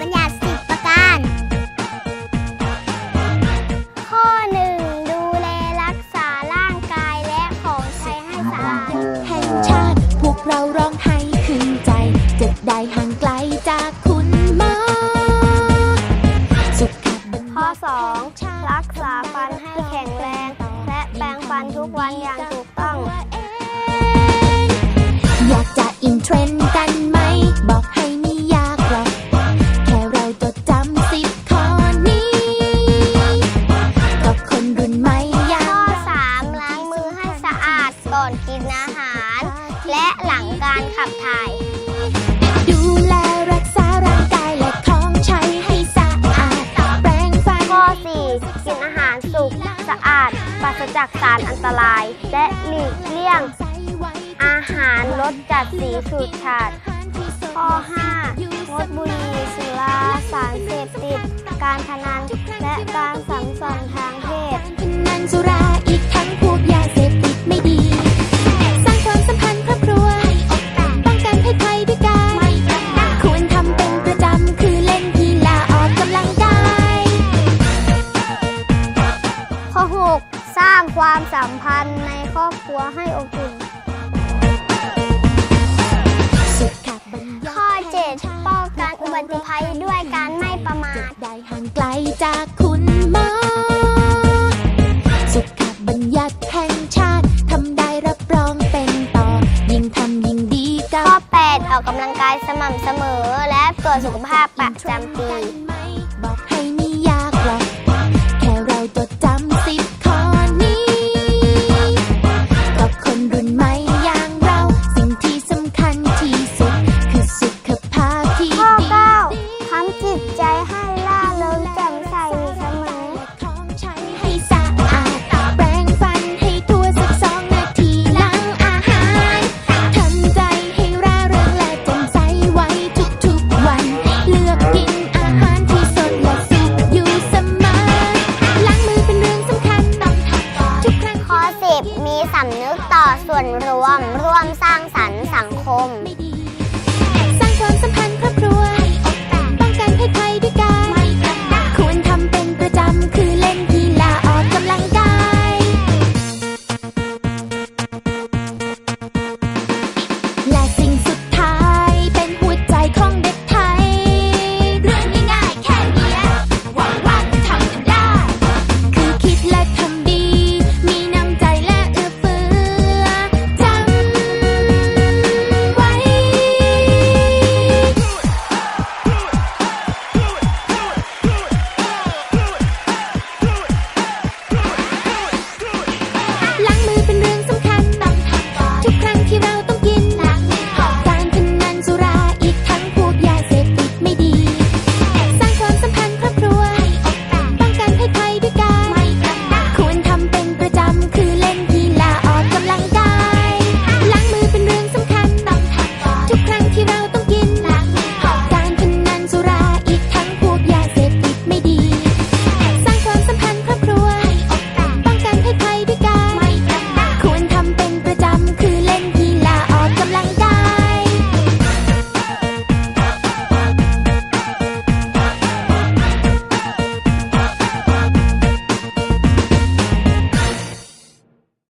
บัญญัติสิบประการ ข้อหนึ่งดูแลรักษาร่างกายและของใช้ให้สะอาด แห่งชาติพวกเราร้องให้ขึ้นใจ จะได้ห่างไกลจากคุณหมอสุขบัญข้อญัติ2รักษาฟันให้แข็งแรง และแปรงฟันทุกวันอย่างถูกต้อง อยากจะอินเทรนด์กัน การขับถ่าย ดูแลรักษาร่างกายและของใช้ให้สะอาด แปรงฟันข้อ 4 กินอาหารสุกสะอาด ปราศจากสารอันตราย และหลีกเลี่ยง อาหารรสจัดสีฉูดฉาด ข้อ 5 งดบุหรี่สุราสารเสพติด การพนันและการสังสร ความสัมพันธ์ในครอบครัวให้อบอุ่นสุขบัญญัติข้อ 7 ป้องกันอุบัติภัยด้วยการไม่ประมาจะทได้ห่างไกลจากคุณหมอ สุขบัญญัติแห่งชาติทำได้รับรองเป็นต่อ ยิ่งทำยิ่งดีกัข้อบ8ออกกำลังกายสม่ำเสมอและตรวจสุขภาพประจำปีไหม รวมร่วมสร้างสรรค์สังคม